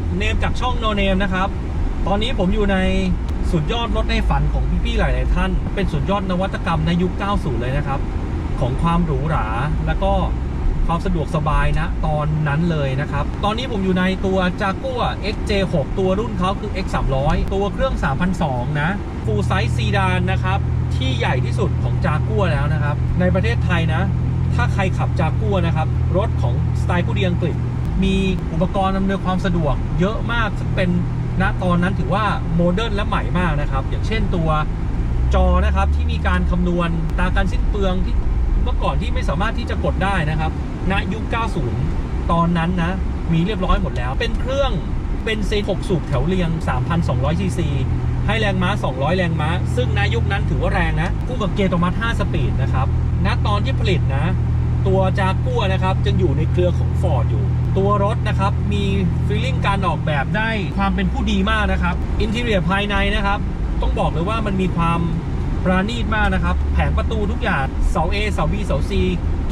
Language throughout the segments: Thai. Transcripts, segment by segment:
ับเนมจากช่อง No Name นะครับ ตอนนี้ผมอยู่ในสุดยอดรถในฝันของพี่ๆหลาย ๆ ท่าน เป็นสุดยอดนวัตกรรมในยุค 90 เลยนะครับ ของความหรูหราแล้วก็ความสะดวกสบายนะตอนนั้นเลยนะครับ ตอนนี้ผมอยู่ในตัว Jaguar XJ6 ตัวรุ่นเขาคือ X300 ตัวเครื่อง3,200นะ full size sedan นะครับ ที่ใหญ่ที่สุดของ Jaguar แล้วนะครับ ในประเทศไทยนะ ถ้าใครขับจากัวนะครับ รถของสไตล์ผู้ดีอังกฤษ มีอุปกรณ์อำนวยความสะดวกเยอะมากซึ่งเป็นณตอนนั้นถือว่าโมเดิร์นและใหม่มากนะครับ อย่างเช่นตัวจอนะครับที่มีการคำนวณตาการสิ้นเปลืองที่เมื่อก่อนที่ไม่สามารถที่จะกดได้นะครับณยุค 90 ตอนนั้นนะ มีเรียบร้อยหมดแล้ว เป็นเครื่องเป็นซี6สูบแถวเรียง 3,200 ซีซี ให้แรงม้า 200 แรงม้า ซึ่งณยุคนั้นถือว่าแรงนะ คู่กับเกียร์ตมัส5สปีดนะครับณตอนที่ผลิตนะ ตัวจากัวนะครับ จึงอยู่ในเครือของ Ford อยู่ ตัวรถนะครับ มีฟีลลิ่งการออกแบบได้ความเป็นผู้ดีมากนะครับ อินทีเรียภายในนะครับ ต้องบอกเลยว่ามันมีความปราณีตมากนะครับ แผงประตูทุกอย่างเสา A เสา B เสา C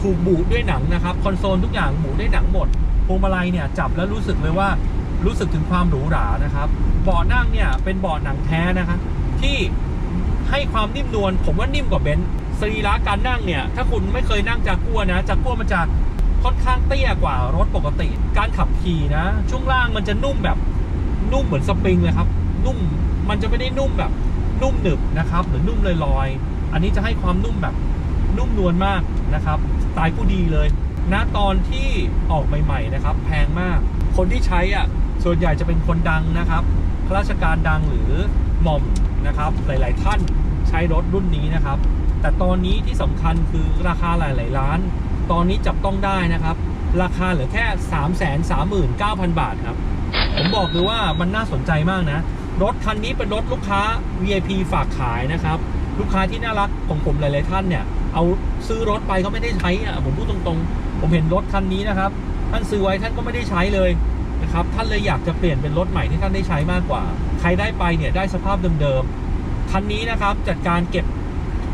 ถูกบุด้วยหนังนะครับ คอนโซลทุกอย่างบุด้วยหนังหมดพวงมาลัยเนี่ยจับแล้วรู้สึกเลยว่ารู้สึกถึงความหรูหรานะครับเบาะนั่งเนี่ยเป็นเบาะหนังแท้นะครับที่ให้ความนิ่มนวลผมว่านิ่มกว่าเบนซ์สรีระการนั่งเนี่ย ถ้าคุณไม่เคยนั่งจากกัวนะจากกัวมันจะ ค่อนข้างเตี้ยกว่ารถปกติ การขับขี่นะ ช่วงล่างมันจะนุ่มแบบนุ่มเหมือนสปริงเลยครับ นุ่มมันจะไม่ได้นุ่มแบบนุ่มหนึบนะครับ หรือนุ่มลอยๆ อันนี้จะให้ความนุ่มแบบนุ่มนวลมากนะครับสไตล์ผู้ดีเลยณตอนที่ออกใหม่ๆนะครับ แพงมาก คนที่ใช้อะส่วนใหญ่จะเป็นคนดังนะครับข้าราชการดังหรือหม่อมนะครับ หลายๆท่านใช้รถรุ่นนี้นะครับ แต่ตอนนี้ที่สำคัญคือราคาหลายๆล้าน ตอนนี้จับต้องได้นะครับ ราคาเหลือแค่ 3 3 9 0 0 0 บาทครับ ผมบอกเลยว่ามันน่าสนใจมากนะ รถคันนี้เป็นรถลูกค้า VIP ฝากขายนะครับ ลูกค้าที่น่ารักของผมหลาย ๆ ท่านเนี่ย เอาซื้อรถไปเขาไม่ได้ใช้อะผมพูดตรง ๆ ผมเห็นรถคันนี้นะครับ ท่านซื้อไว้ท่านก็ไม่ได้ใช้เลยนะครับ ท่านเลยอยากจะเปลี่ยนเป็นรถใหม่ที่ท่านได้ใช้มากกว่า ใครได้ไปเนี่ยได้สภาพเดิม ๆ คันนี้นะครับจัดการเก็บ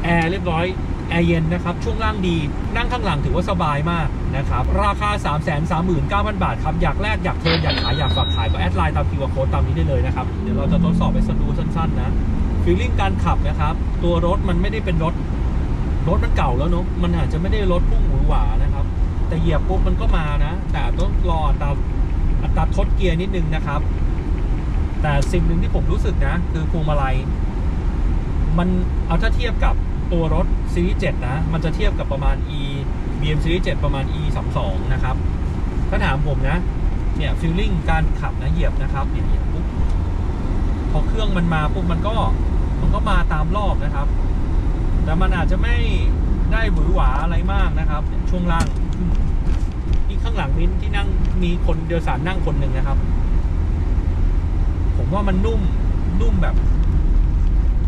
แอร์เรียบร้อย แอร์เย็นนะครับช่วงล่างดี นั่งข้างหลังถือว่าสบายมากนะครับราคา 3 3 9 0 0 0 บาทครับอยากแลกอยากเทิร์นอยากขายอยากฝากขายก็แอดไลน์ตามคิวอาร์โค้ดตามนี้ได้เลยนะครับเดี๋ยวเราจะทดสอบไปสดูสั้นๆนะฟีลลิ่งการขับนะครับตัวรถมันไม่ได้เป็นรถรถมันเก่าแล้วเนอะมันอาจจะไม่ได้รถพุ่งหวือหวานะครับ แต่เหยียบปุ๊บมันก็มานะ แต่ต้องรออัตราอัตราทดเกียร์นิดนึงนะครับ แต่สิ่งหนึ่งที่ผมรู้สึกนะ คือพวงมาลัย มันเอาถ้าเทียบกับ ตัวรถซีรีส์7นะ มันจะเทียบกับประมาณ e BM ซีรีส์7ประมาณ e 3 2นะครับ ถ้าถามผมนะ เนี่ยฟีลลิ่งการขับนะเหยียบนะครับเนี่ยเหยียบปุ๊บพอเครื่องมันมาปุ๊บมันก็มันก็มาตามรอบนะครับ แต่มันอาจจะไม่ได้หวือหวาอะไรมากนะครับ ช่วงล่างนี่ข้างหลังมิ้นที่นั่งมีคนเดียวสารนั่งคนหนึ่งนะครับ ผมว่ามันนุ่มนุ่มแบบ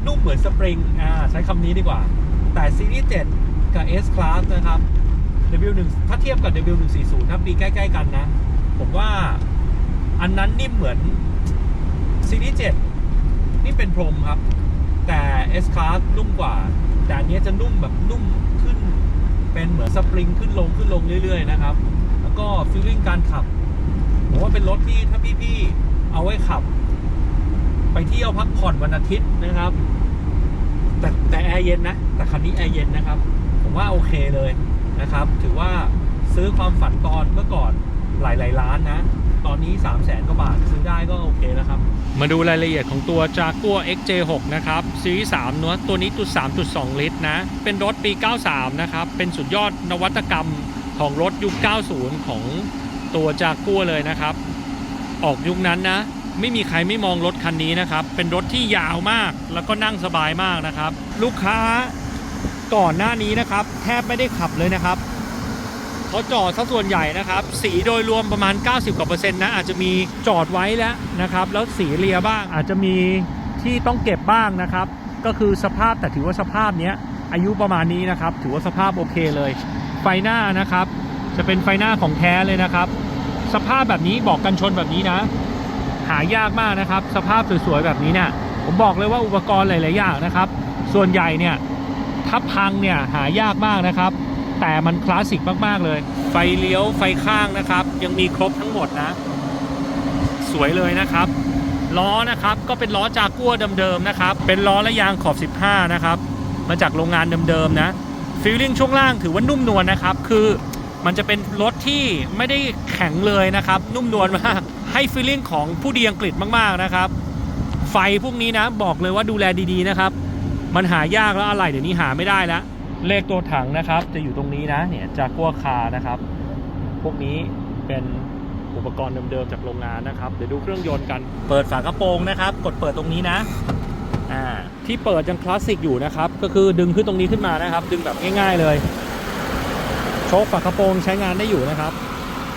นุ่มเหมือนสปริงอ่าใช้คำนี้ดีกว่า แต่ซีรีส์7กับ S Class นะครับ W1 ถ้าเทียบกับ W140 ถ้าปีใกล้ ๆ กันนะ ผมว่าอันนั้นนิ่มเหมือนซีรีส์7นี่เป็นพรมครับ แต่ S Class นุ่มกว่า แต่อันเนี้ยจะนุ่มแบบนุ่มขึ้น เป็นเหมือนสปริงขึ้นลงขึ้นลงเรื่อย ๆ นะครับ แล้วก็ฟีลลิ่งการขับผมว่าเป็นรถที่ถ้าพี่ ๆ เอาไว้ขับ ไปเที่ยวพักผ่อนวันอาทิตย์นะครับ แต่แต่แอร์เย็นนะ แต่คันนี้แอร์เย็นนะครับ ผมว่าโอเคเลยนะครับ ถือว่าซื้อความฝันตอนเมื่อก่อนหลาย ๆ ล้านนะ ตอนนี้ 3 0 0แสนกว่าบาท ซื้อได้ก็โอเคแล้วครับ มาดูรายละเอียดของตัว Jaguar XJ6 นะครับซีรีส์3เนื้อตัวนี้จุด3.2 ลิตรนะ เป็นรถปี 93 นะครับ เป็นสุดยอดนวัตกรรมของรถยุค 90 ของตัว Jaguar เลยนะครับ ออกยุคนั้นนะ ไม่มีใครไม่มองรถคันนี้นะครับ เป็นรถที่ยาวมากแล้วก็นั่งสบายมากนะครับ ลูกค้าก่อนหน้านี้นะครับ แทบไม่ได้ขับเลยนะครับเขาจอดซะส่วนใหญ่นะครับ สีโดยรวมประมาณ 90กว่าเปอร์เซ็นต์นะอาจจะมีจอดไว้แล้วนะครับ แล้วสีเลียบ้างอาจจะมีที่ต้องเก็บบ้างนะครับ ก็คือสภาพแต่ถือว่าสภาพเนี้ยอายุประมาณนี้นะครับ ถือว่าสภาพโอเคเลย ไฟหน้านะครับ จะเป็นไฟหน้าของแท้เลยนะครับ สภาพแบบนี้บอกกันชนแบบนี้นะ หายากมากนะครับ สภาพสวยๆแบบนี้เนี่ยผมบอกเลยว่าอุปกรณ์หลายๆอย่างนะครับ ส่วนใหญ่เนี่ยถ้าพังเนี่ยหายากมากนะครับ แต่มันคลาสสิกมากๆเลย ไฟเลี้ยวไฟข้างนะครับ ยังมีครบทั้งหมดนะ สวยเลยนะครับล้อนะครับก็เป็นล้อจากกัวเดิมๆนะครับ เป็นล้อและยางขอบ 15 นะครับ มาจากโรงงานเดิมๆนะฟีลลิ่งช่วงล่างถือว่านุ่มนวลนะครับ คือ มันจะเป็นรถที่ไม่ได้แข็งเลยนะครับ นุ่มนวลมาก ให้ฟีลลิ่งของผู้ดีอังกฤษมากๆนะครับ ไฟพวกนี้นะบอกเลยว่าดูแลดีๆนะครับ มันหายากแล้วอะไรเดี๋ยวนี้หาไม่ได้แล้ว เลขตัวถังนะครับ จะอยู่ตรงนี้นะเนี่ยจากกัวคานะครับ พวกนี้เป็นอุปกรณ์เดิมๆจากโรงงานนะครับ เดี๋ยวดูเครื่องยนต์กัน เปิดฝากระโปรงนะครับ กดเปิดตรงนี้นะอ่าที่เปิดยังคลาสสิกอยู่นะครับ ก็คือดึงขึ้นตรงนี้ขึ้นมานะครับ ดึงแบบง่าย ๆเลย โชคฝากระโปรงใช้งานได้อยู่นะครับ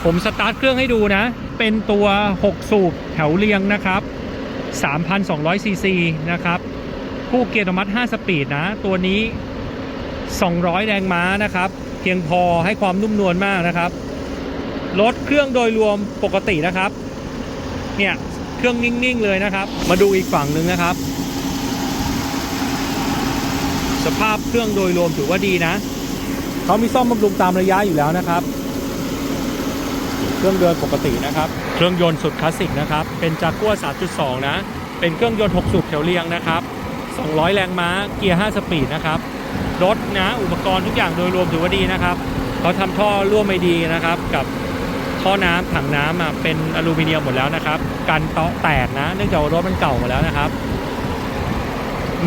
ผมสตาร์ทเครื่องให้ดูนะ เป็นตัว 6 สูบแถวเรียงนะครับ3,200ซีซีนะครับคู่เกียร์อัตโนมัติ5สปีดนะ ตัวนี้ 200 แรงม้านะครับ เพียงพอให้ความนุ่มนวลมากนะครับรถเครื่องโดยรวมปกตินะครับ เนี่ยเครื่องนิ่งๆเลยนะครับ มาดูอีกฝั่งหนึ่งนะครับ สภาพเครื่องโดยรวมถือว่าดีนะ เขามีซ่อมบำรุงตามระยะอยู่แล้วนะครับ เครื่องเดินปกตินะครับ เครื่องยนต์สุดคลาสสิกนะครับ เป็นจากัว3.2 นะ เป็นเครื่องยนต์ 6 สูบแถวเรียงนะครับ 200 แรงม้า เกียร์ 5 สปีดนะครับ รถนะ อุปกรณ์ทุกอย่างโดยรวมถือว่าดีนะครับ เขาทำท่อร่วมไม่ดีนะครับ กับท่อน้ำถังน้ำเป็นอลูมิเนียมหมดแล้วนะครับ กันเตาะแตกนะ เนื่องจากรถมันเก่าหมาแล้วนะครับ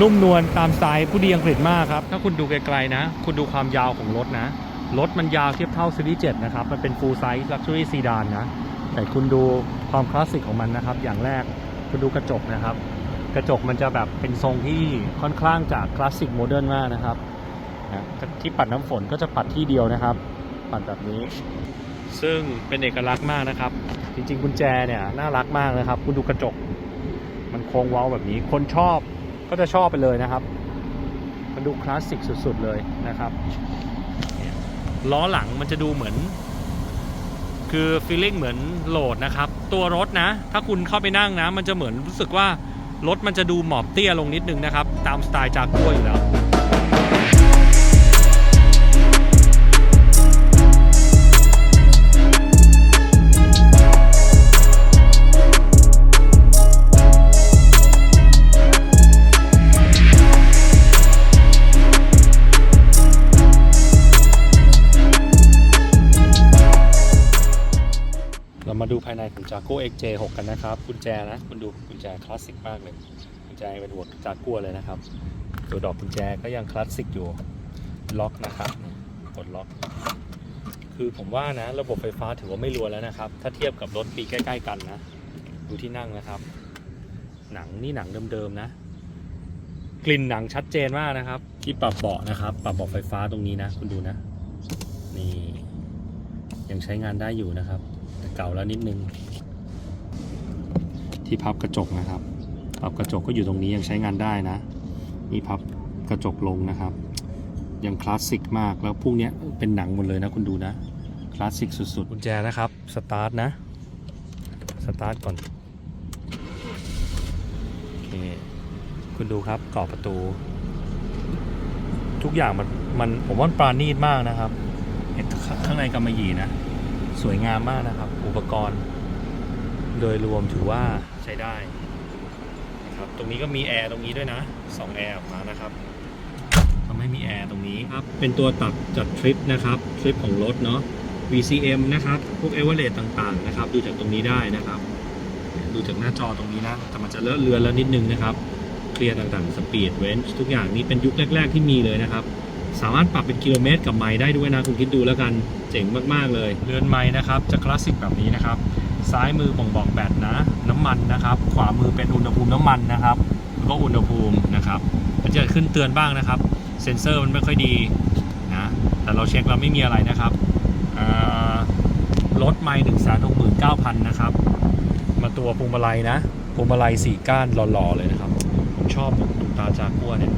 นุ่มนวลตามสไตล์ผู้ดีอังกฤษมากครับ ถ้าคุณดูไกลๆนะ คุณดูความยาวของรถนะ รถมันยาวเทียบเท่าซีรีส์7นะครับ มันเป็น full size luxury sedan นะ แต่คุณดูความคลาสสิกของมันนะครับ อย่างแรกคุณดูกระจกนะครับ กระจกมันจะแบบเป็นทรงที่ค่อนข้างจากคลาสสิกโมเดิร์นมากนะครับที่ปัดน้ำฝนก็จะปัดที่เดียวนะครับ ปัดแบบนี้ ซึ่งเป็นเอกลักษณ์มากนะครับ จริงๆกุญแจเนี่ยน่ารักมากนะครับ คุณดูกระจก มันโค้งเว้าแบบนี้ คนชอบ ก็จะชอบไปเลยนะครับ มันดูคลาสสิกสุดๆเลยนะครับ ล้อหลังมันจะดูเหมือน คือฟีลลิ่งเหมือนโหลดนะครับ ตัวรถนะ ถ้าคุณเข้าไปนั่งนะ มันจะเหมือนรู้สึกว่ารถมันจะดูหมอบเตี้ยลงนิดนึงนะครับ ตามสไตล์จากกัวอยู่แล้วามาดูภายในของ Jago XJ6 กันนะครับกุญแจนะคุณดูกุญแจคลาสสิกมากเลยกุญแจเป็นหัวจากกัวเลยนะครับ ตัวดอกกุญแจก็ยังคลาสสิกอยู่ล็อกนะครับกดล็อก คือผมว่านะระบบไฟฟ้าถือว่าไม่รัวแล้วนะครับ ถ้าเทียบกับรถปีใกล้ ๆ กันนะ ดูที่นั่งนะครับ หนังนี่หนังเดิมๆนะ กลิ่นหนังชัดเจนมากนะครับ ที่ปรับเบาะนะครับ ปรับเบาะไฟฟ้าตรงนี้นะ คุณดูนะ นี่ยังใช้งานได้อยู่นะครับ เก่าแล้วนิดนึง ที่พับกระจกนะครับ พับกระจกก็อยู่ตรงนี้ยังใช้งานได้นะ นี่พับกระจกลงนะครับ ยังคลาสสิกมากแล้วพวกเนี้ยเป็นหนังหมดเลยนะคุณดูนะ คลาสสิกสุดๆกุญแจนะครับ สตาร์ทนะ สตาร์ทก่อนโอเคคุณดูครับกรอบประตู ทุกอย่างมันมันผมว่ามันปราณีตมากนะครับเห็นข้างในกำมะหยี่นะ สวยงามมากนะครับ อุปกรณ์ โดยรวมถือว่าใช้ได้นะครับตรงนี้ก็มีแอร์ตรงนี้ด้วยนะ2แอร์ออกมานะครับทำให้มีแอร์ตรงนี้ครับเป็นตัวตัดจัดทริปนะครับทริปของรถเนาะ VCM นะครับ พวกเอเวอเรสต่างๆนะครับ ดูจากตรงนี้ได้นะครับ ดูจากหน้าจอตรงนี้นะ แต่มันจะเลอะเลือนแล้วนิดนึงนะครับ เคลียร์ต่างๆ สปีดเวนทุกอย่างนี้เป็นยุคแรก ๆ ที่มีเลยนะครับ สามารถปรับเป็นกิโลเมตรกับไมล์ได้ด้วยนะ คุณคิดดูแล้วกัน เจ๋งมาก ๆ เลย เรือนไม้นะครับ จะคลาสสิกแบบนี้นะครับ ซ้ายมือบ่งบอกแบตนะ น้ำมันนะครับ ขวามือเป็นอุณหภูมิน้ำมันนะครับ แล้วก็อุณหภูมินะครับมันจะขึ้นเตือนบ้างนะครับ เซ็นเซอร์มันไม่ค่อยดีนะ แต่เราเช็คแล้วไม่มีอะไรนะครับรถไม่หนึ่งแสนหกหมื่นเก้าพันนะครับ มาตัวพวงมาลัยนะพวงมาลัยสี่ก้านหล่อๆเลยนะครับ ผมชอบดูตาจากัวเนี่ย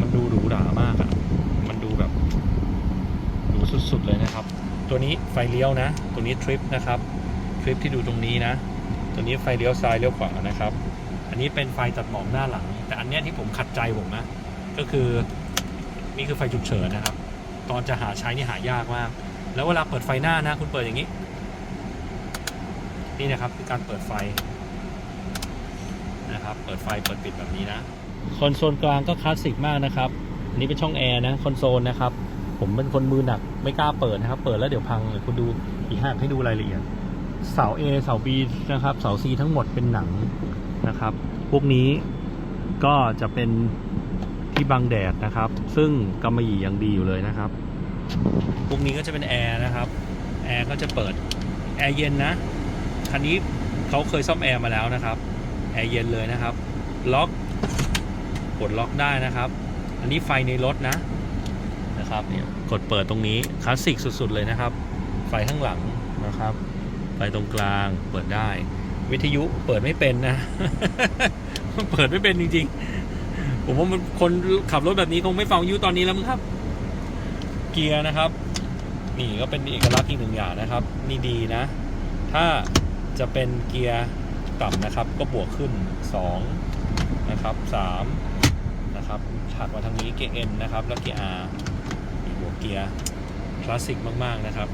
มันดูหรูหรามากอะมันดูแบบหรูสุดๆเลยนะครับ ตัวนี้ไฟเลี้ยวนะ ตัวนี้ทริปนะครับทริปที่ดูตรงนี้นะ ตัวนี้ไฟเลี้ยวซ้ายเลี้ยวขวานะครับ อันนี้เป็นไฟตัดหมอกหน้าหลัง แต่อันเนี้ยที่ผมขัดใจผมนะ ก็คือนี่คือไฟฉุกเฉินนะครับ ตอนจะหาใช้นี่หายากมาก แล้วเวลาเปิดไฟหน้านะคุณเปิดอย่างนี้นนี่นะครับคือการเปิดไฟนะครับ เปิดไฟเปิดปิดแบบนี้นะ คอนโซลกลางก็คลาสสิกมากนะครับ อันนี้เป็นช่องแอร์นะคอนโซลนะครับ ผมเป็นคนมือหนักไม่กล้าเปิดนะครับ เปิดแล้วเดี๋ยวพังเดี๋ยวคุณดูอีกห้างให้ดูรายละเอียด เสา A เสา B นะครับ เสา C ทั้งหมดเป็นหนังนะครับ พวกนี้ก็จะเป็นที่บังแดดนะครับ ซึ่งกำมะหยี่ยังดีอยู่เลยนะครับ พวกนี้ก็จะเป็นแอร์นะครับ แอร์ก็จะเปิดแอร์เย็นนะ คันนี้เขาเคยซ่อมแอร์มาแล้วนะครับ แอร์เย็นเลยนะครับ ล็อกกดล็อกได้นะครับ อันนี้ไฟในรถนะ นะครับเนี่ยกดเปิดตรงนี้คลาสสิกสุดๆเลยนะครับ ไฟข้างหลังนะครับไฟตรงกลางเปิดได้ วิทยุเปิดไม่เป็นนะเปิดไม่เป็นจริงๆ ผมว่ามันคนขับรถแบบนี้คงไม่ฟังยุตอนนี้แล้วมั้งครับ เกียร์นะครับ นี่ก็เป็นเอกลักษณ์อีกหนึ่งอย่างนะครับ นี่ดีนะ ถ้าจะเป็นเกียร์ต่ำนะครับ ก็บวกขึ้น 2 นะครับ3นะครับถัดมาทางนี้เกียร์ N นะครับ แล้วเกียร์ R เกียร์คลาสสิกมาก ๆ นะครับ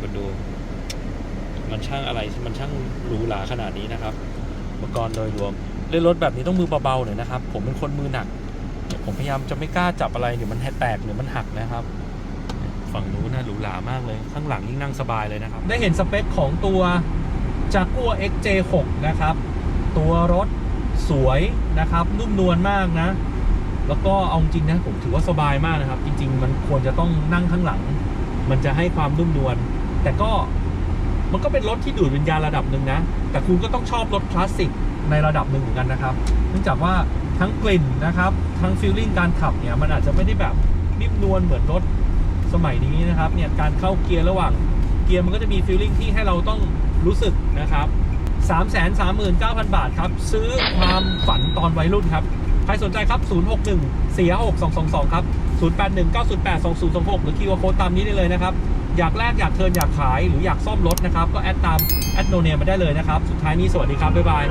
คุณดู มันช่างอะไร มันช่างหรูหราขนาดนี้นะครับ อุปกรณ์โดยรวมเล่นรถแบบนี้ต้องมือเบาๆหน่อยนะครับ ผมเป็นคนมือหนัก ผมพยายามจะไม่กล้าจับอะไรเดี๋ยวมันแตกเดี๋ยวมันหักนะครับ ฝั่งนู้นนะหรูหรามากเลย ข้างหลังยิ่งนั่งสบายเลยนะครับ ได้เห็นสเปคของตัว Jaguar XJ6 นะครับ ตัวรถสวยนะครับ นุ่มนวลมากนะ แล้วก็เอาจริงนะผมถือว่าสบายมากนะครับ จริง ๆ มันควรจะต้องนั่งข้างหลัง มันจะให้ความนุ่มนวลแต่ก็มันก็เป็นรถที่ดูดวิญญาณระดับหนึ่งนะ แต่คุณก็ต้องชอบรถคลาสสิกในระดับหนึ่งเหมือนกันนะครับ เนื่องจากว่าทั้งกลิ่นนะครับ ทั้งฟีลลิ่งการขับเนี่ยมันอาจจะไม่ได้แบบนิ่มนวลเหมือนรถสมัยนี้นะครับเนี่ยการเข้าเกียร์ระหว่างเกียร์มันก็จะมีฟีลลิ่งที่ให้เราต้องรู้สึกนะครับ 3 3 9 0 0 0 บาทครับ ซื้อความฝันตอนวัยรุ่นครับ ใครสนใจครับ 06146222 ครับ 081 908 2026 หรือคีย์วอร์โค้ดตามนี้ได้เลยนะครับ อยากแลกอยากเทินอยากขายหรืออยากซ่อมรถนะครับ ก็แอดตามแอดโนเนมมาได้เลยนะครับ สุดท้ายนี้สวัสดีครับ บ๊ายบาย